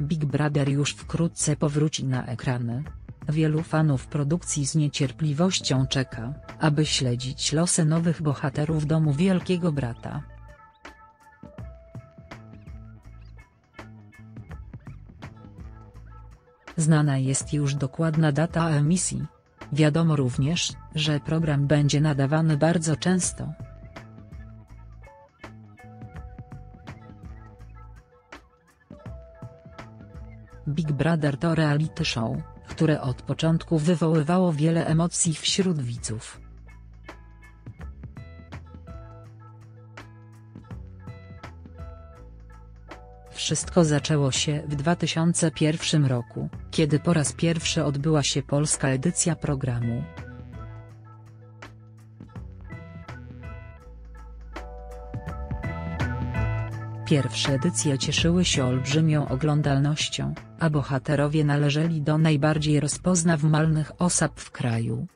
Big Brother już wkrótce powróci na ekrany. Wielu fanów produkcji z niecierpliwością czeka, aby śledzić losy nowych bohaterów Domu Wielkiego Brata. Znana jest już dokładna data emisji. Wiadomo również, że program będzie nadawany bardzo często. Big Brother to reality show, które od początku wywoływało wiele emocji wśród widzów. Wszystko zaczęło się w 2001 roku, kiedy po raz pierwszy odbyła się polska edycja programu. Pierwsze edycje cieszyły się olbrzymią oglądalnością, a bohaterowie należeli do najbardziej rozpoznawalnych osób w kraju.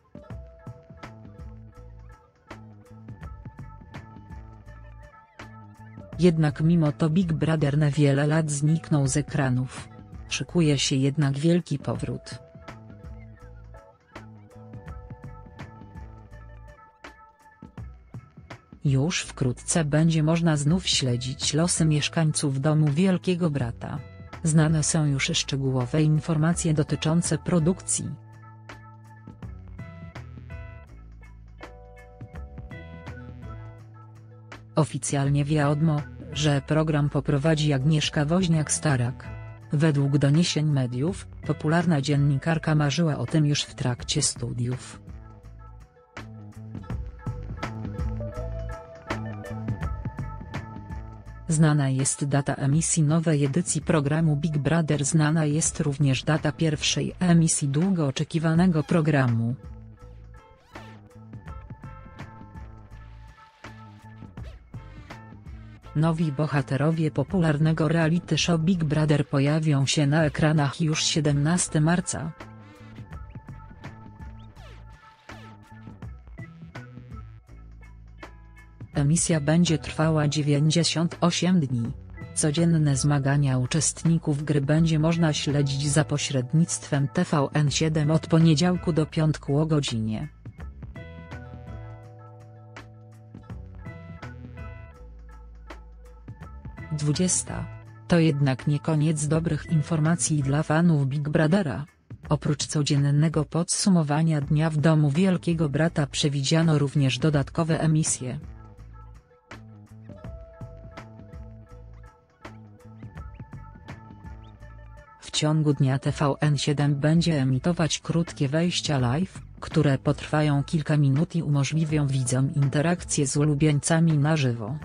Jednak mimo to Big Brother na wiele lat zniknął z ekranów. Szykuje się jednak wielki powrót. Już wkrótce będzie można znów śledzić losy mieszkańców domu Wielkiego Brata. Znane są już szczegółowe informacje dotyczące produkcji. Oficjalnie wiadomo, że program poprowadzi Agnieszka Woźniak-Starak. Według doniesień mediów, popularna dziennikarka marzyła o tym już w trakcie studiów. Znana jest data emisji nowej edycji programu Big Brother znana jest również data pierwszej emisji długo oczekiwanego programu. Nowi bohaterowie popularnego reality show Big Brother pojawią się na ekranach już 17 marca. Emisja będzie trwała 98 dni. Codzienne zmagania uczestników gry będzie można śledzić za pośrednictwem TVN7 od poniedziałku do piątku o godzinie. Dwudziesta. To jednak nie koniec dobrych informacji dla fanów Big Brothera. Oprócz codziennego podsumowania dnia w domu Wielkiego Brata przewidziano również dodatkowe emisje. Ciągu dnia TVN7 będzie emitować krótkie wejścia live, które potrwają kilka minut i umożliwią widzom interakcję z ulubieńcami na żywo.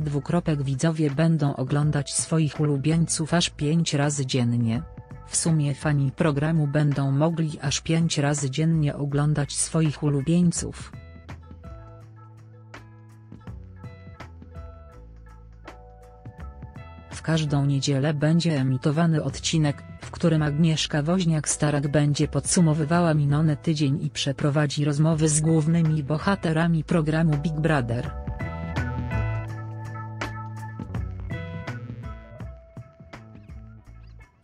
Dwukropek widzowie będą oglądać swoich ulubieńców aż pięć razy dziennie. W sumie fani programu będą mogli aż pięć razy dziennie oglądać swoich ulubieńców. Każdą niedzielę będzie emitowany odcinek, w którym Agnieszka Woźniak-Starak będzie podsumowywała miniony tydzień i przeprowadzi rozmowy z głównymi bohaterami programu Big Brother.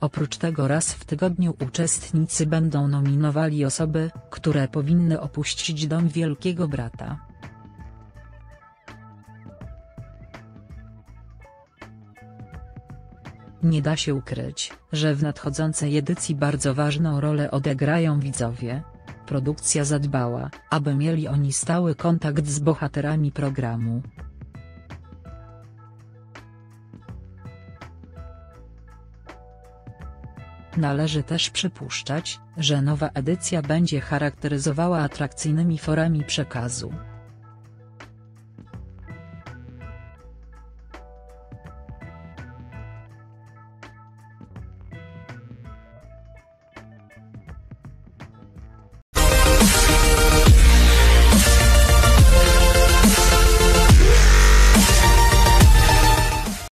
Oprócz tego raz w tygodniu uczestnicy będą nominowali osoby, które powinny opuścić dom Wielkiego Brata. Nie da się ukryć, że w nadchodzącej edycji bardzo ważną rolę odegrają widzowie. Produkcja zadbała, aby mieli oni stały kontakt z bohaterami programu. Należy też przypuszczać, że nowa edycja będzie charakteryzowała atrakcyjnymi forami przekazu.